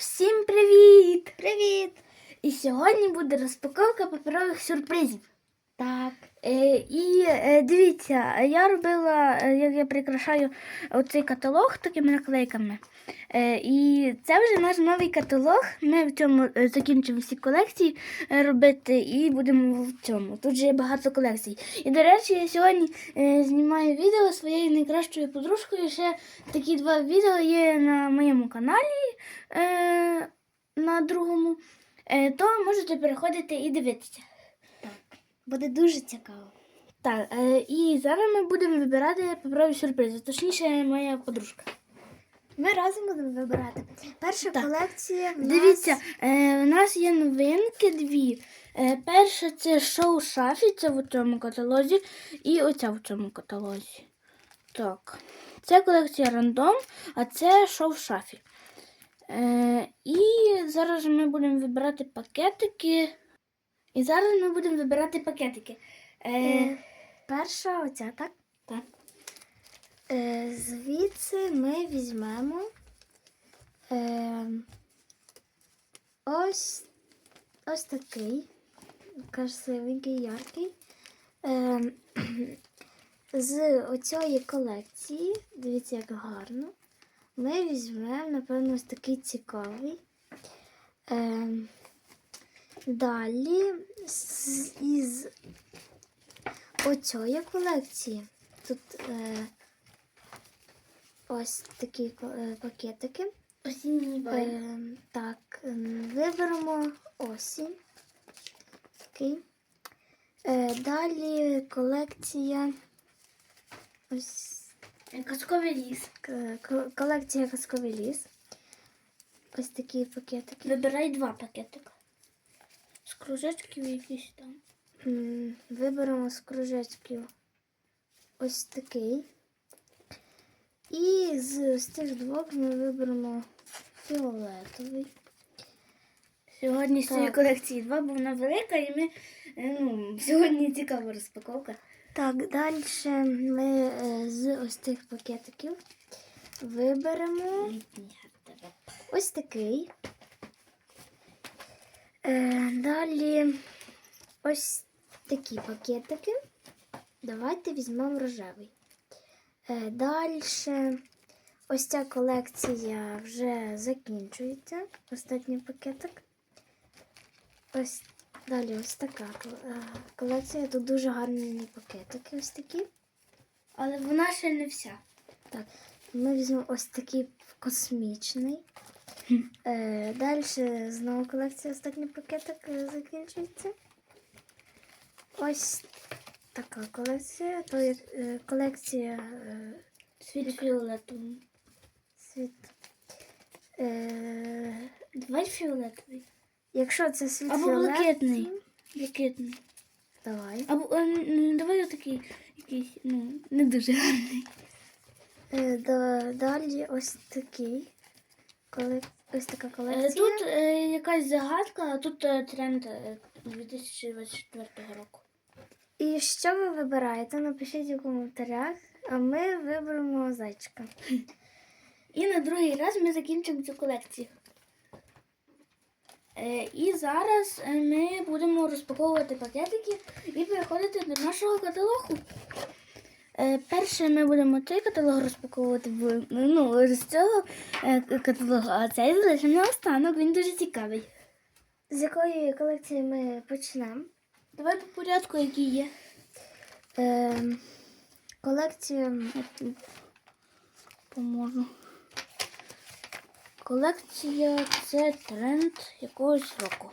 Всім привіт! Привіт! І сьогодні буде розпаковка паперових сюрпризів. Так. Е, і е, дивіться, я робила, е, як я прикрашаю оцей каталог такими наклейками. І це вже наш новий каталог. Ми в цьому закінчили всі колекції робити і будемо в цьому. Тут же є багато колекцій. І, до речі, я сьогодні знімаю відео своєю найкращою подружкою. Ще такі два відео є на моєму каналі на другому. То можете переходити і дивитися. Буде дуже цікаво. Так, е, і зараз ми будемо вибирати паперові сюрпризи. Точніше, моя подружка. Ми разом будемо вибирати. Перша Так. колекція. в нас- Дивіться, е, у нас є новинки дві. Е, перша це шоу шафі, це в цьому каталозі, і оця в цьому каталозі. Так. Це колекція рандом, а це шоу шафі. Е, і зараз ми будемо вибирати пакетики. І зараз ми будемо вибирати пакетики. Е, Е, перша оця, так? так. Е, звідси ми візьмемо е, ось, ось такий красивенький, яркий. Е, з оцієї колекції, дивіться, як гарно. Ми візьмемо, напевно, ось такий цікавий. Е, далі із оцієї колекції. Тут е, ось такі е, пакетики. Осінній. Е, так, ем, виберемо осінь. Такий. Е, далі колекція. Ось Казковий ліс. колекція казковий ліс. Ось такі пакетики. Вибирай два пакетика. З кружечків якісь там. Виберемо з кружечків ось такий. І з, з цих двох ми виберемо фіолетовий. Сьогодні з цієї колекції два, бо вона велика, і ми е, ну, сьогодні цікава розпаковка. Так, далі ми е, з ось цих пакетиків виберемо ось такий. Е, далі ось такі пакетики. Давайте візьмемо рожевий. Е, далі ось ця колекція вже закінчується. Останній пакетик. Ось далі ось така е, колекція. Тут дуже гарні пакетики ось такі. Але вона ще не вся. Так, ми візьмемо ось такий космічний. Е, далі знову колекція останній пакетик е, закінчується. Ось така колекція. То є е, колекція Світ фіолетовий. світ. Давай фіолетовий. якщо це світ Або блакитний. Блакитний. Давай. Або давай отакий якийсь, ну, не дуже гарний. Да, далі ось такий. Колек... Ось така Е, колекція. Тут е, якась загадка, а тут е, тренд е, 2024 року. І що ви вибираєте? Напишіть у коментарях, а ми виберемо зайчика. І на другий раз ми закінчимо цю колекцію. Е, і зараз е, ми будемо розпаковувати пакетики і переходити до нашого каталогу. Е, перше ми будемо цей каталог розпаковувати в, ну, з цього е, каталогу, а цей залишимо на останок, він дуже цікавий. З якої колекції ми почнемо? Давай по порядку, які є. Е, колекція Поможу. Колекція це тренд якогось року.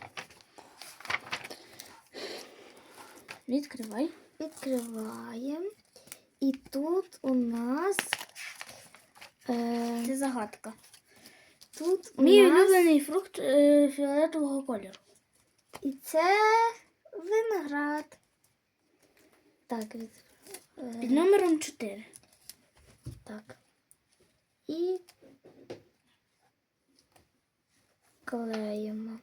Відкривай. відкриваємо. І тут у нас. Е, Це загадка. тут у Мій нас улюблений фрукт е, фіолетового кольору. і це виноград. Так, від, Під е, номером 4. так. І клеїмо.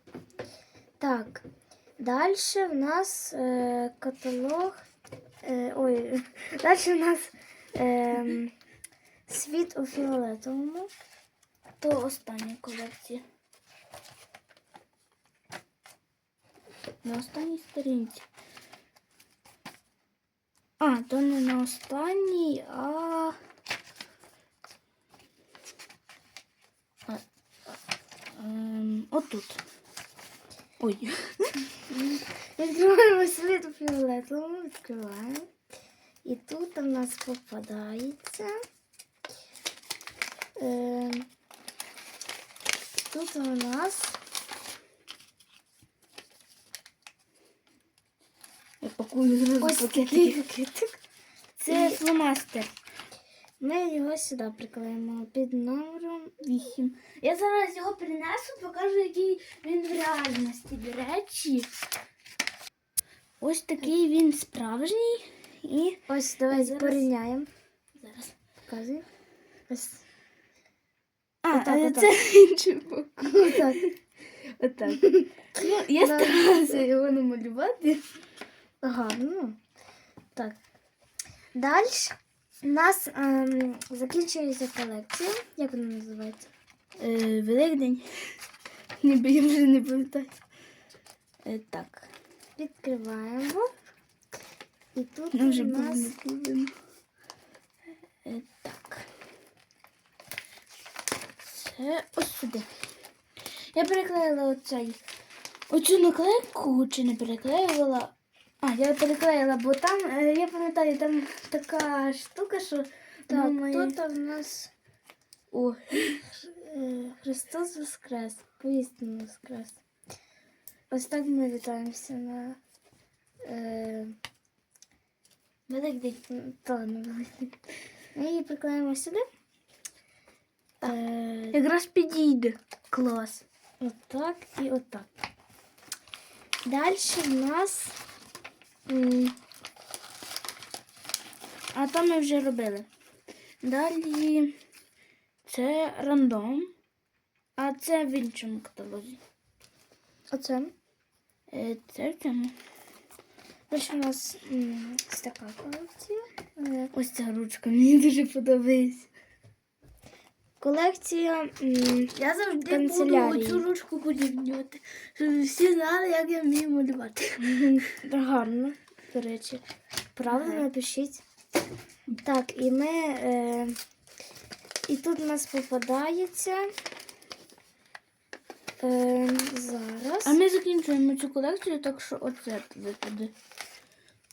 Так. Далі в нас е, каталог. Е, ой, далі у нас е, світ у фіолетовому, то останній колекції. На останній сторінці. А, то не на останній, а. а, а, а, а отут. Ой. Відкриваємо світ фіолетовому, відкриваємо. І тут у нас попадається. Е, тут у нас Я пакую зразу ось пакетики. такий пакетик. Це І- фломастер. Ми його сюди приклеїмо під номером. 8. Я зараз його принесу, покажу, який він в реальності. До речі. Ось такий він справжній. І Ось давай Зараз. порівняємо. зараз. Показуй. Ось. А, Отак, е, отак. це інший. Отак. Отак. Ну, я старалася його намалювати. Гарно. Так. Далі у нас ем, закінчується колекція. Як вона називається? Е, Великдень. Ніби я вже не пам'ятаю. Е, так. Відкриваємо. І тут Ну, вже у нас не повинно. Е, так. Це ось сюди. Я переклеїла оцей. Оцю наклейку чи не переклеювала. А, я переклеїла, бо там, е, я пам'ятаю, там така штука, що так, має- тут у нас О, е, Христос Воскрес. Поістину Воскрес. Ось так ми вітаємося на е, Великдень. та, на Великдень. Ми її приклеїмо сюди. Е, Якраз підійде. Клас. Отак і отак. Далі в нас А там ми вже робили. Далі це рандом. А це в іншому каталозі. оце. Е, Це в цьому. Далі у нас ось така колекція. Ось ця ручка мені дуже подобається. Колекція Я завжди Канцелярії. буду цю ручку порівнювати, щоб всі знали, як я вмію малювати. гарно, до речі. Правда, Ага. напишіть. Так, і ми. Е, і тут у нас попадається. Е, зараз. А ми закінчуємо цю колекцію, так що оце туди туди.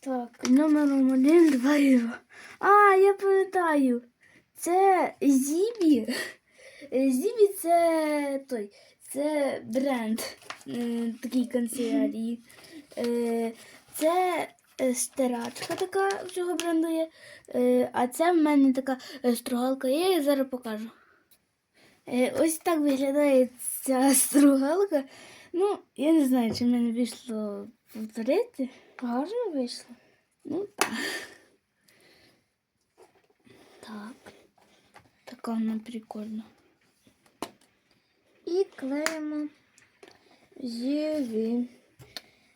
Так. Номером 1, 2 і 2. А, я пам'ятаю. Це Зібі. Е, Зібі це той. Це бренд е, такий канцелярії. Е, Це стирачка така цього бренду є. Е, А це в мене така стругалка я її зараз покажу. Е, Ось так виглядає ця стругалка. Ну, я не знаю, чи в мене вийшло повторити. Гарно вийшло. Ну так. Так. Така вона прикольна. І клеїмо зіві.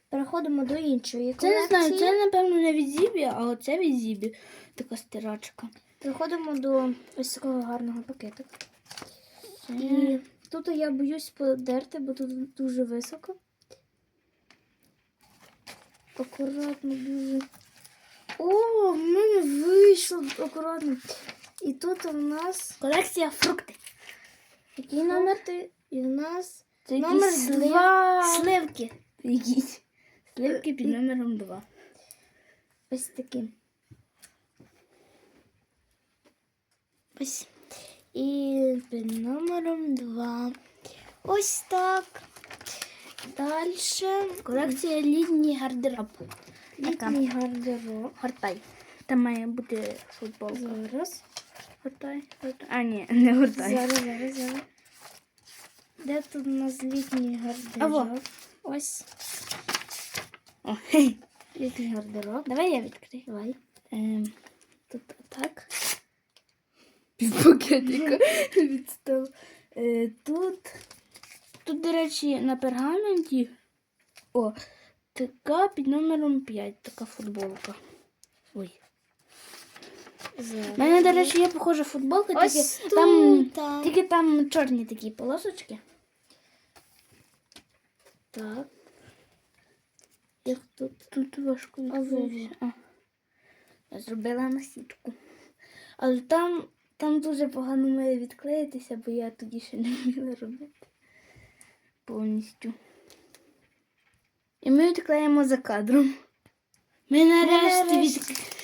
Переходимо до іншої Це не знаю, це напевно не від Зібі, а оце від Зібі. Така стирачка. Переходимо до ось такого гарного пакету. І тут я боюсь подерти, бо тут дуже високо. Акуратно дуже. О, в мене вийшло акуратно. І тут у нас Колекція фрукти. який номер? І в нас Це Номер якісь слив... два. сливки. Якісь. Сливки під Е, номером 2. ось такі. Ось. І під номером 2. Ось так. Далі. Колекція літній гардероб. Літній гардероб. Гортай. Там має бути футболка. Зараз. Гортай, гортай. А, ні, не гортай. Зараз, зараз, зараз. Де тут у нас літній гардероб? Ось О, хей. літній гардероб. Давай я відкрию. Давай. Ем, тут так. Півпакетика відстав. Е, тут, тут, до речі, на пергаменті. О, така під номером 5, така футболка. Ой. У мене, до речі, є похожа футболка, Ось тільки тут, там, так. тільки там чорні такі полосочки. Так. Як тут? Тут важко відкрився. Я зробила на сітку. Але там, там дуже погано має відклеїтися, бо я тоді ще не вміла робити повністю. І ми відклеїмо за кадром. Ми нарешті нарешті.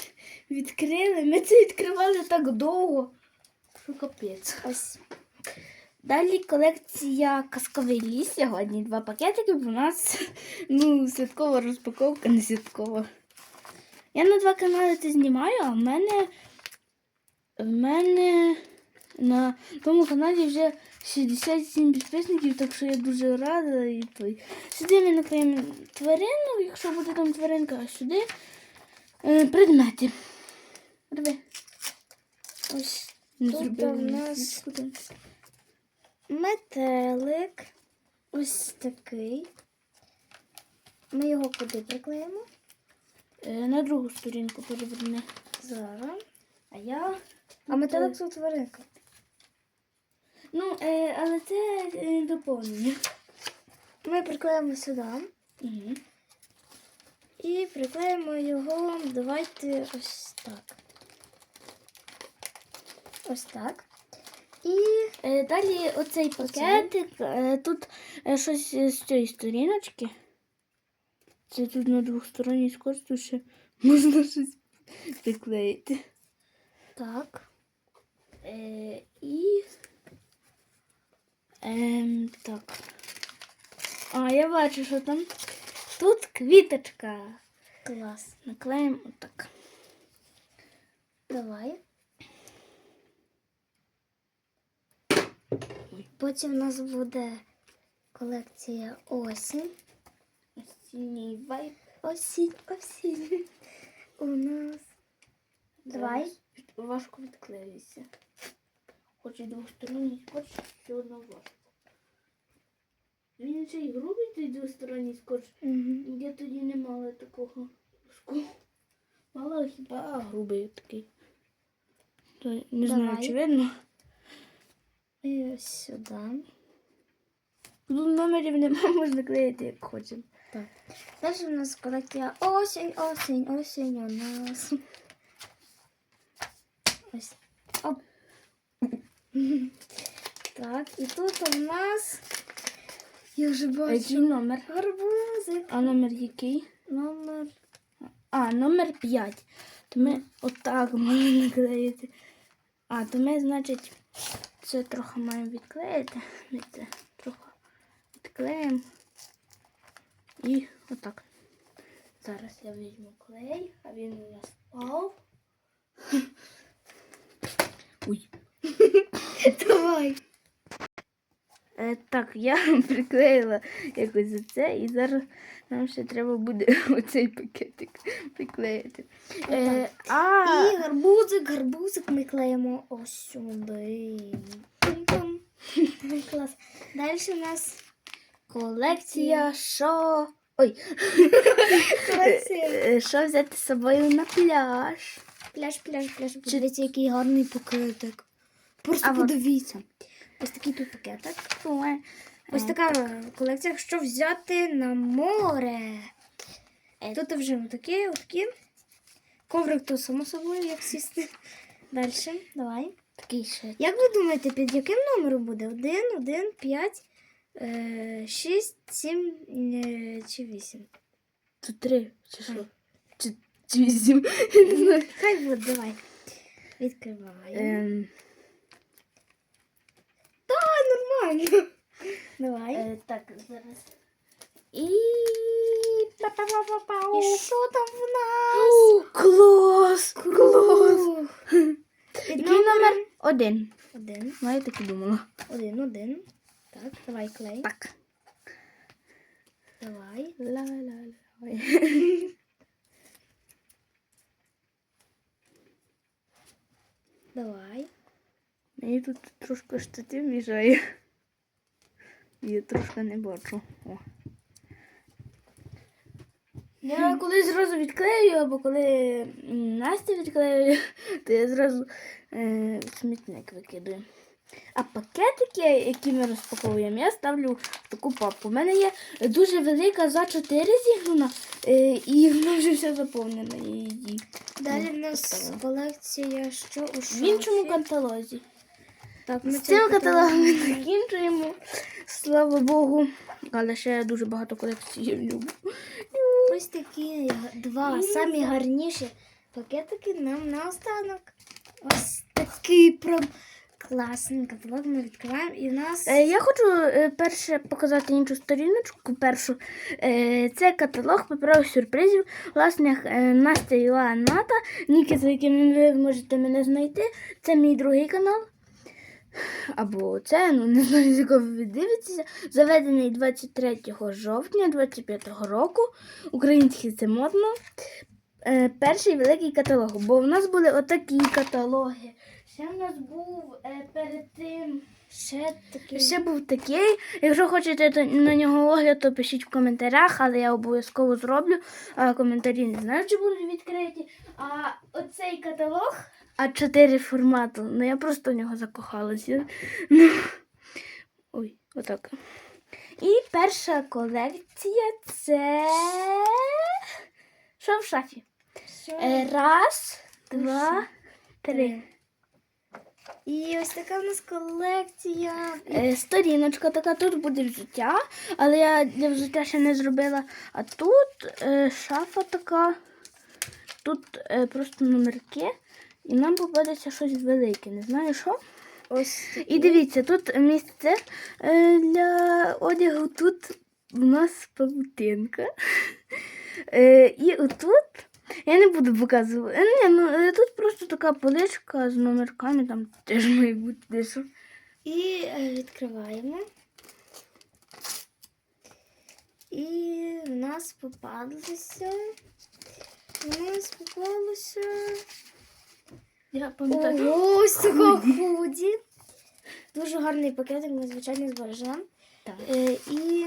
Від... відкрили. Ми це відкривали так довго. Що капець. Ось. Далі колекція казковий ліс. Сьогодні два пакетики. бо У нас ну, святкова розпаковка, не святкова. Я на два канали це знімаю, а в мене в мене на тому каналі вже 67 підписників, так що я дуже рада. І той. Сюди ми наклеїмо тварину, якщо буде там тваринка, а сюди е, предмети. Рви. Ось Не Тут у нас- метелик. Ось такий. Ми його куди приклеїмо? Е, На другу сторінку переверни. Зараз. А я. А метелик це тваринка. Ну, е, але це е, доповнення. Ми приклеїмо сюди. Угу. І приклеїмо його. Давайте ось так. Ось так. І Е, далі оцей пакетик. Е, тут е, щось е, з цієї сторіночки. Це тут на двосторонній скотч, тут ще можна щось приклеїти. так. Е, і. Ем, так. А, я бачу, що там. Тут квіточка. Клас. Наклеїмо отак. Давай. Потім у нас буде колекція осінь. Осінній вайб. Осінь, осінь. У нас. Давай. Важко відклеїться. Хоч і двосторонній скотч, все одно важко. Він ще й грубий той двосторонній скотч. Угу. Я тоді не мала такого ску. Мала хіба грубий такий. То, не знаю, Давай. чи видно. І ось сюди. Тут номерів нема, можна клеїти як хочемо. Так. Далі у нас колекція осінь, осінь, осінь у нас. Ось. Оп. Так, і тут у нас. Я вже А який номер? Гарбузик. А номер який? Номер. А, номер 5. То ми отак маємо наклеїти. А, то ми, значить, це трохи маємо відклеїти. Ми це трохи відклеїмо. І отак. Зараз я візьму клей, а він у нас впав. Ой. Давай. Е, так, я приклеїла якось за це, і зараз нам ще треба буде оцей пакетик приклеїти. Е, а, І гарбузик, гарбузик ми клеїмо ось сюди. Клас. Далі у нас колекція що? Ой. Е, що взяти з собою на пляж? Пляж, пляж, пляж. Подивіться, який гарний пакетик. Просто А от. Ось такий тут пакетик. Ось е, така колекція, що взяти на море. Е. Тут вже отакі, отакі. Коврик то само собою, як сісти. Далі, давай. Такий ще. Як ви думаєте, під яким номером буде? 1, 1, 5, 6, 7 е, чи 8? Тут три, чи що? Чи, вісім? Хай буде, давай. Відкриваємо. Давай. е, так, зараз. І... І що там в нас? О, клас! Клас! Який номер? Один. один. Ну, я так і думала. Один, один. Так, давай клей. Так. Давай. Ла-ла-ла. Давай. Мені тут трошки штатив мішає. Я трошки не бачу. О. Я коли зразу відклею, або коли Настя відклеює, то я зразу е, смітник викидаю. А пакетики, які ми розпаковуємо, я ставлю в таку папку. У мене є дуже велика за 4 зігнуна, е, і вона вже вся заповнена її. Далі в нас колекція що у В іншому каталозі. Так, ми З цим каталогом закінчуємо. Слава Богу. Але ще дуже багато колекцій люблю. Ось такі два самі гарніші пакетики нам наостанок. Ось такий прям класний каталог ми відкриваємо. І в нас Е, Я хочу е, перше показати іншу сторіночку. Першу Е, це каталог паперових сюрпризів. Власне, Настя і Ната, ніки, за якими ви можете мене знайти. Це мій другий канал. Або це, ну не знаю, з якого ви дивитеся. Заведений 23 жовтня 25 року. Український це модно. Е, перший великий каталог. Бо в нас були отакі каталоги. Ще в нас був е, перед тим. ще такий. Ще був такий. Якщо хочете то- на нього огляд, то пишіть в коментарях, але я обов'язково зроблю. А коментарі не знаю, чи будуть відкриті. А оцей каталог А4 формату. Ну я просто в нього закохалася. Ну, ой, отак. І перша колекція це. Що в шафі? Що? Е, Раз, два, три. І ось така в нас колекція. Е, Сторіночка така, тут буде взуття, але я для взуття ще не зробила. А тут е, шафа така, тут е, просто номерки, і нам попадеться щось велике, не знаю що. Ось І дивіться, тут місце е, для одягу, тут у нас павутинка. Е, і отут, я не буду показувати. Е, ні, ну, тут просто така поличка з номерками, там теж має бути дещо. І відкриваємо. І в нас попалося. У нас попалося. Я пам'ятаю. Ось такого худі. Дуже гарний пакетик, ми звичайно збережемо. Так. Е, і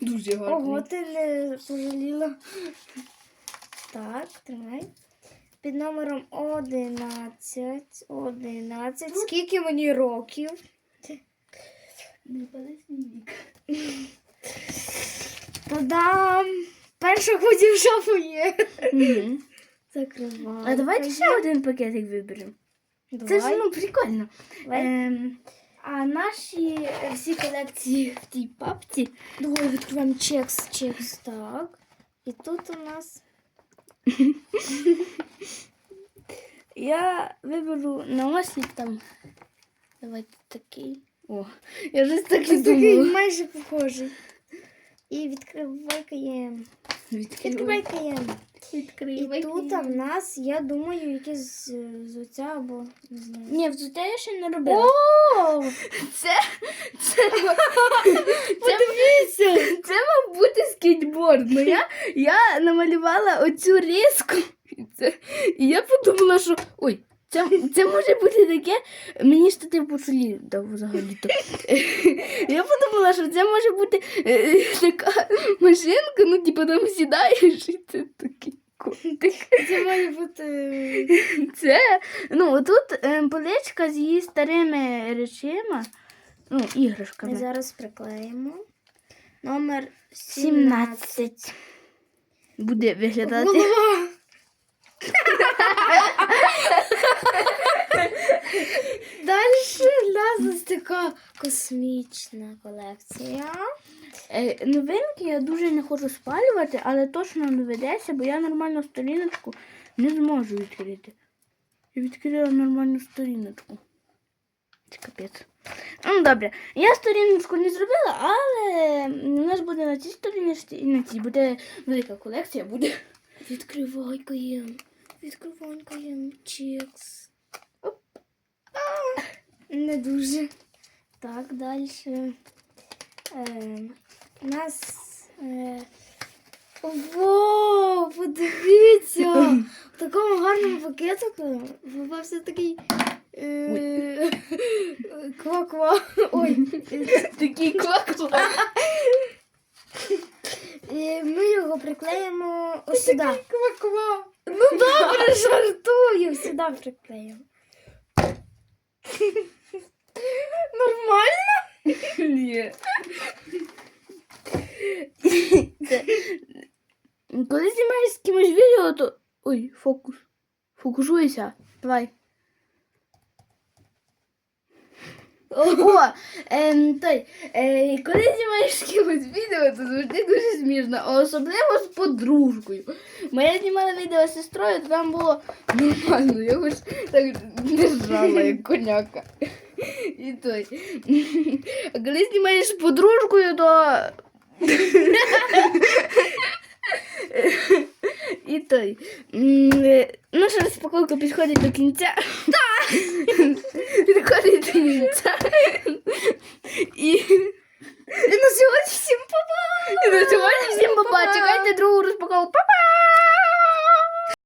Дуже ого, ти не пожаліла. Так, тримай. Під номером 11. 11. Скільки мені років? Не пали вік. Та-дам! Перша худі в шафу є. Угу. Закриваємо. А давайте ще один пакетик виберемо. Це ж ну прикольно. Ем, а наші е, всі колекції в тій папці. Давай відкриваємо чекс, чекс. Так. І тут у нас Я виберу на осліп там. Давайте такий. О, я вже так і такий майже похожий. І відкривай каєм. Відкривай каєм. І тут в нас, я думаю, якісь е, взуття або не знаю. Ні, взуття я ще не робила. О! Це, це, це, це мав бути скейтборд. Ну я, я намалювала оцю різку. І я подумала, що ой, це, це може бути таке. Мені штатив по чолі дав взагалі-то. Я подумала, що це може бути е, така машинка, ну типу там сідаєш, і це такий котик. Це має бути. Це, ну, тут е, поличка з її старими речима, ну, Ми зараз приклеїмо. Номер 17. 17. Буде виглядати. Далі в нас ось така космічна колекція. Е, новинки я дуже не хочу спалювати, але точно не ведеться, бо я нормальну сторіночку не зможу відкрити. Я відкрила нормальну сторіночку. Це капець. Ну, добре. Я сторіночку не зробила, але у нас буде на цій сторіночці і на цій буде велика колекція, буде. Відкривай каєм. Відкривай каєм. Чекс. Не дуже. Так, далі. Е, у нас. Е, Ого, подивіться! В такому гарному пакетику попався такий. Е, Ква-ква. Ой. Такий квакла. І ми його приклеїмо ось сюди. Кваква. Ну добре, жартую. Сюди приклеїмо. Нормально? Ні. Це... Коли знімаєш з кимось відео, то. Ой, фокус. Фокусуйся. Давай. О, ем, той, е, коли знімаєш з кимось відео, то завжди дуже смішно, особливо з подружкою. Моя знімала відео з сестрою, то там було нормально, я хоч так не жала, як коняка. І той. А коли знімаєш з подружкою, то. І той. М, е, Наша розпаковка підходить до кінця. Підходить до кінця. І, І на сьогодні всім па-па! і на сьогодні всім папа. Чекайте другу розпаковку. Па-па!